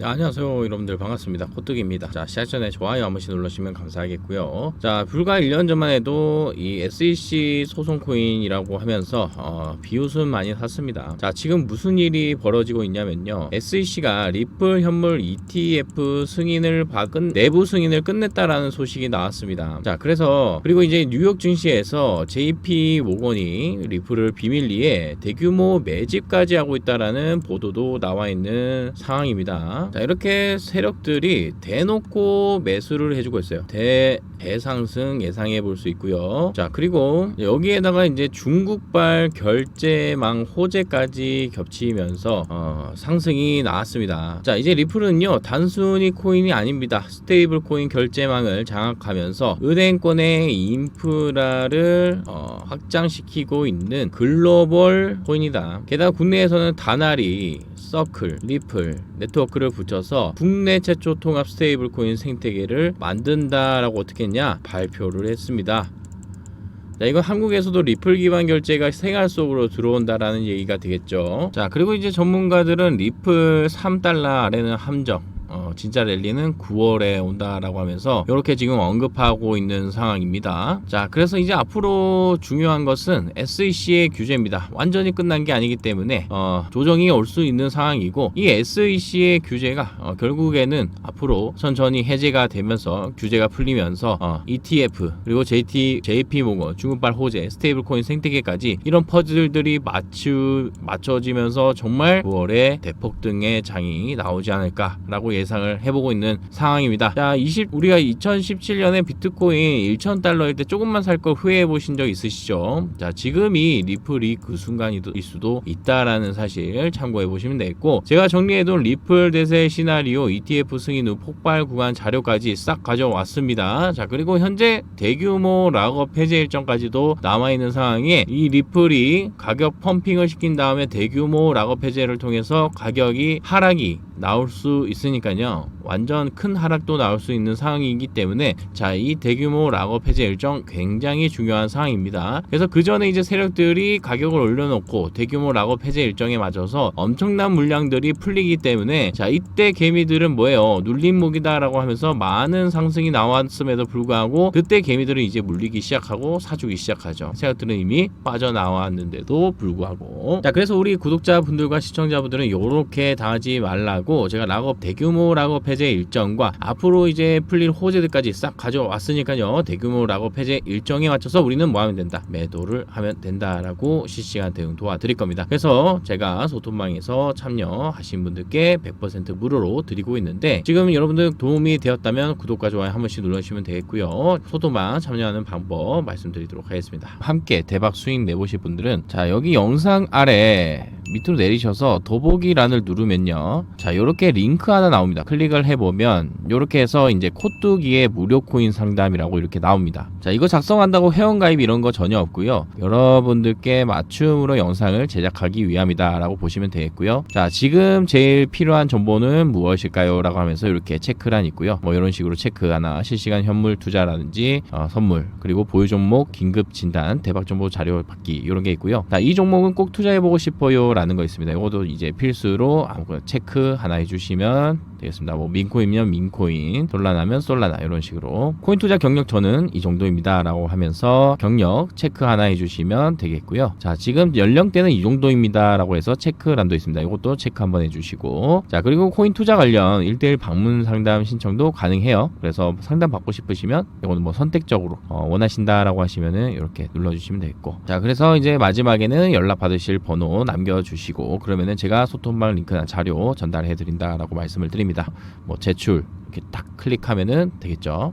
네, 안녕하세요 여러분들. 반갑습니다. 코뜨기입니다. 자 시작 전에 좋아요 한 번씩 눌러주시면 감사하겠고요. 자 불과 1년 전만 해도 이 SEC 소송 코인이라고 하면서 어, 비웃음 많이 샀습니다. 자 지금 무슨 일이 벌어지고 있냐면요. SEC가 리플 현물 ETF 승인을 받은 내부 승인을 끝냈다라는 소식이 나왔습니다. 자 그래서 그리고 이제 뉴욕 증시에서 JP 모건이 리플을 비밀리에 대규모 매집까지 하고 있다라는 보도도 나와 있는 상황입니다. 자, 이렇게 세력들이 대놓고 매수를 해주고 있어요. 대, 대상승 예상해 볼 수 있고요. 자, 그리고 여기에다가 이제 중국발 결제망 호재까지 겹치면서 어, 상승이 나왔습니다. 자, 이제 리플은요, 단순히 코인이 아닙니다. 스테이블 코인 결제망을 장악하면서 은행권의 인프라를 어, 확장시키고 있는 글로벌 코인이다. 게다가 국내에서는 다나리, 서클, 리플, 네트워크를 붙여서 국내 최초 통합 스테이블 코인 생태계를 만든다라고 어떻게 했냐 발표를 했습니다. 자, 이건 한국에서도 리플 기반 결제가 생활 속으로 들어온다라는 얘기가 되겠죠. 자, 그리고 이제 전문가들은 리플 3달러 아래는 함정. 어, 진짜 랠리는 9월에 온다라고 하면서 이렇게 지금 언급하고 있는 상황입니다. 자, 그래서 이제 앞으로 중요한 것은 SEC의 규제입니다. 완전히 끝난 게 아니기 때문에 어, 조정이 올 수 있는 상황이고 이 SEC의 규제가 어, 결국에는 앞으로 천천히 해제가 되면서 규제가 풀리면서 어, ETF 그리고 JT, JP 모건 중국발 호재 스테이블 코인 생태계까지 이런 퍼즐들이 맞추 맞춰지면서 정말 9월에 대폭등의 장이 나오지 않을까라고 예 상을 해보고 있는 상황입니다. 자, 20 우리가 2017년에 비트코인 1,000달러일 때 조금만 살 걸 후회해 보신 적 있으시죠? 자, 지금이 리플이 그 순간일 수도 있다라는 사실 참고해 보시면 되겠고 제가 정리해둔 리플 대세 시나리오 ETF 승인 후 폭발 구간 자료까지 싹 가져왔습니다. 자, 그리고 현재 대규모 락업 해제 일정까지도 남아 있는 상황에 이 리플이 가격 펌핑을 시킨 다음에 대규모 락업 해제를 통해서 가격이 하락이 나올 수 있으니까 요. 완전 큰 하락도 나올 수 있는 상황이기 때문에 자, 이 대규모 락업 해제 일정 굉장히 중요한 상황입니다. 그래서 그 전에 이제 세력들이 가격을 올려놓고 대규모 락업 해제 일정에 맞춰서 엄청난 물량들이 풀리기 때문에 자, 이때 개미들은 뭐예요? 눌림목이다라고 하면서 많은 상승이 나왔음에도 불구하고 그때 개미들은 이제 물리기 시작하고 사주기 시작하죠. 세력들은 이미 빠져나왔는데도 불구하고 자, 그래서 우리 구독자분들과 시청자분들은 이렇게 당하지 말라고 제가 락업 대규모 락업 해제 일정과 앞으로 이제 풀릴 호재들까지 싹 가져왔으니까요. 대규모 락업 해제 일정에 맞춰서 우리는 뭐 하면 된다? 매도를 하면 된다라고 실시간 대응 도와드릴 겁니다. 그래서 제가 소통방에서 참여하신 분들께 100% 무료로 드리고 있는데 지금 여러분들 도움이 되었다면 구독과 좋아요 한 번씩 눌러주시면 되겠고요. 소통방 참여하는 방법 말씀드리도록 하겠습니다. 함께 대박 수익 내보실 분들은 자 여기 영상 아래 밑으로 내리셔서 더보기란을 누르면요. 자, 요렇게 링크 하나 나옵니다. 클릭을 해보면 요렇게 해서 이제 코뚜기의 무료 코인 상담이라고 이렇게 나옵니다. 자, 이거 작성한다고 회원가입 이런 거 전혀 없고요. 여러분들께 맞춤으로 영상을 제작하기 위함이다 라고 보시면 되겠고요. 자, 지금 제일 필요한 정보는 무엇일까요? 라고 하면서 이렇게 체크란 있고요. 뭐 이런 식으로 체크 하나 실시간 현물 투자라든지 어, 선물 그리고 보유 종목 긴급 진단 대박 정보 자료 받기 이런 게 있고요. 자, 이 종목은 꼭 투자해보고 싶어요 라는 거 있습니다. 이것도 이제 필수로 아무거나 체크 하나 해주시면 되겠습니다. 뭐 민코인이면 민코인, 솔라나면 솔라나 이런 식으로 코인 투자 경력 저는 이 정도입니다 라고 하면서 경력 체크 하나 해주시면 되겠고요. 자 지금 연령대는 이 정도입니다 라고 해서 체크란도 있습니다. 이것도 체크 한번 해주시고 자 그리고 코인 투자 관련 1대1 방문 상담 신청도 가능해요. 그래서 상담 받고 싶으시면 이거는 뭐 선택적으로 어, 원하신다라고 하시면은 이렇게 눌러주시면 되겠고 자 그래서 이제 마지막에는 연락 받으실 번호 남겨주 시고 그러면은 제가 소통방 링크나 자료 전달해 드린다라고 말씀을 드립니다. 뭐 제출 이렇게 딱 클릭하면은 되겠죠.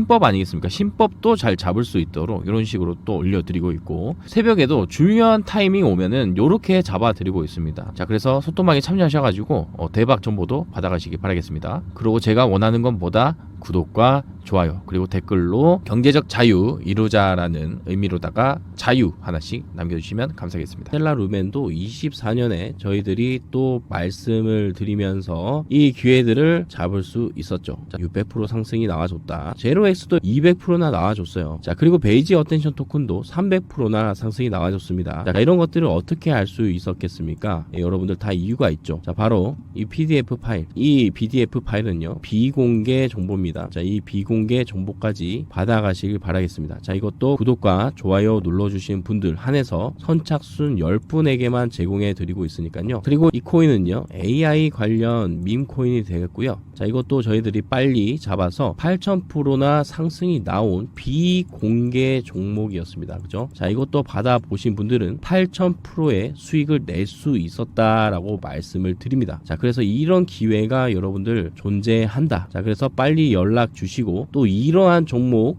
신법 아니겠습니까? 신법도 잘 잡을 수 있도록 이런 식으로 또 올려드리고 있고 새벽에도 중요한 타이밍 오면은 요렇게 잡아드리고 있습니다. 자 그래서 소통방에 참여하셔가지고 어, 대박 정보도 받아가시기 바라겠습니다. 그리고 제가 원하는 건 뭐다? 구독과 좋아요 그리고 댓글로 경제적 자유 이루자라는 의미로다가 자유 하나씩 남겨주시면 감사하겠습니다. 셀라 루멘도 24년에 저희들이 또 말씀을 드리면서 이 기회들을 잡을 수 있었죠. 자, 600% 상승이 나와줬다. 제로 엑스도 200%나 나와줬어요. 자 그리고 베이지 어텐션 토큰도 300%나 상승이 나와줬습니다. 자 이런 것들을 어떻게 알 수 있었겠습니까? 예, 여러분들 다 이유가 있죠. 자 바로 이 PDF 파일, 이 PDF 파일은요 비공개 정보입니다. 자 이 비공개 정보까지 받아가시길 바라겠습니다. 자 이것도 구독과 좋아요 눌러주신 분들 한해서 선착순 10분에게만 제공해 드리고 있으니까요. 그리고 이 코인은요 AI 관련 밈 코인이 되겠고요. 자 이것도 저희들이 빨리 잡아서 8,000%나 상승이 나온 비공개 종목이었습니다. 그죠? 자 이것도 받아보신 분들은 8,000%의 수익을 낼 수 있었다라고 말씀을 드립니다. 자 그래서 이런 기회가 여러분들 존재한다. 자 그래서 빨리 연락 주시고 또 이러한 종목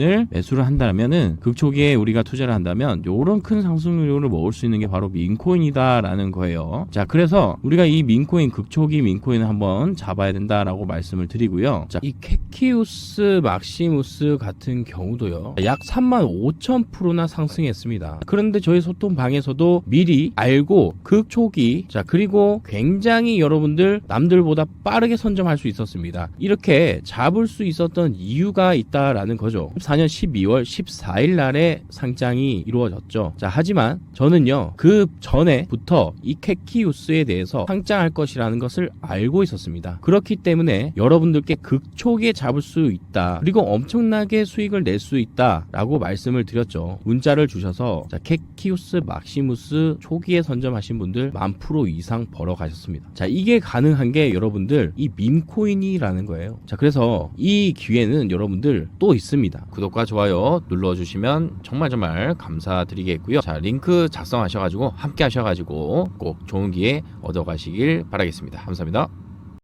을 매수를 한다면은 극초기에 우리가 투자를 한다면 요런 큰 상승률을 먹을 수 있는 게 바로 민코인이다라는 거예요. 자, 그래서 우리가 이 민코인 극초기 민코인을 한번 잡아야 된다라고 말씀을 드리고요. 자, 이 캐키우스 막시무스 같은 경우도요. 약 3만 5천 프로나 상승했습니다. 그런데 저희 소통방에서도 미리 알고 극초기 자, 그리고 굉장히 여러분들 남들보다 빠르게 선점할 수 있었습니다. 이렇게 잡을 수 있었던 이유가 있다라는 거죠. 14년 12월 14일 날에 상장이 이루어졌죠. 자, 하지만 저는요, 그 전에부터 이 캐키우스에 대해서 상장할 것이라는 것을 알고 있었습니다. 그렇기 때문에 여러분들께 극초기에 잡을 수 있다. 그리고 엄청나게 수익을 낼 수 있다라고 말씀을 드렸죠. 문자를 주셔서 자, 캐키우스 막시무스 초기에 선점하신 분들 만 프로 이상 벌어 가셨습니다. 자, 이게 가능한 게 여러분들 이 밈코인이라는 거예요. 자, 그래서 이 기회는 여러분들 또 있습니다. 구독과 좋아요 눌러 주시면 정말 정말 감사드리겠고요. 자, 링크 작성하셔 가지고 함께 하셔 가지고 꼭 좋은 기회 얻어 가시길 바라겠습니다. 감사합니다.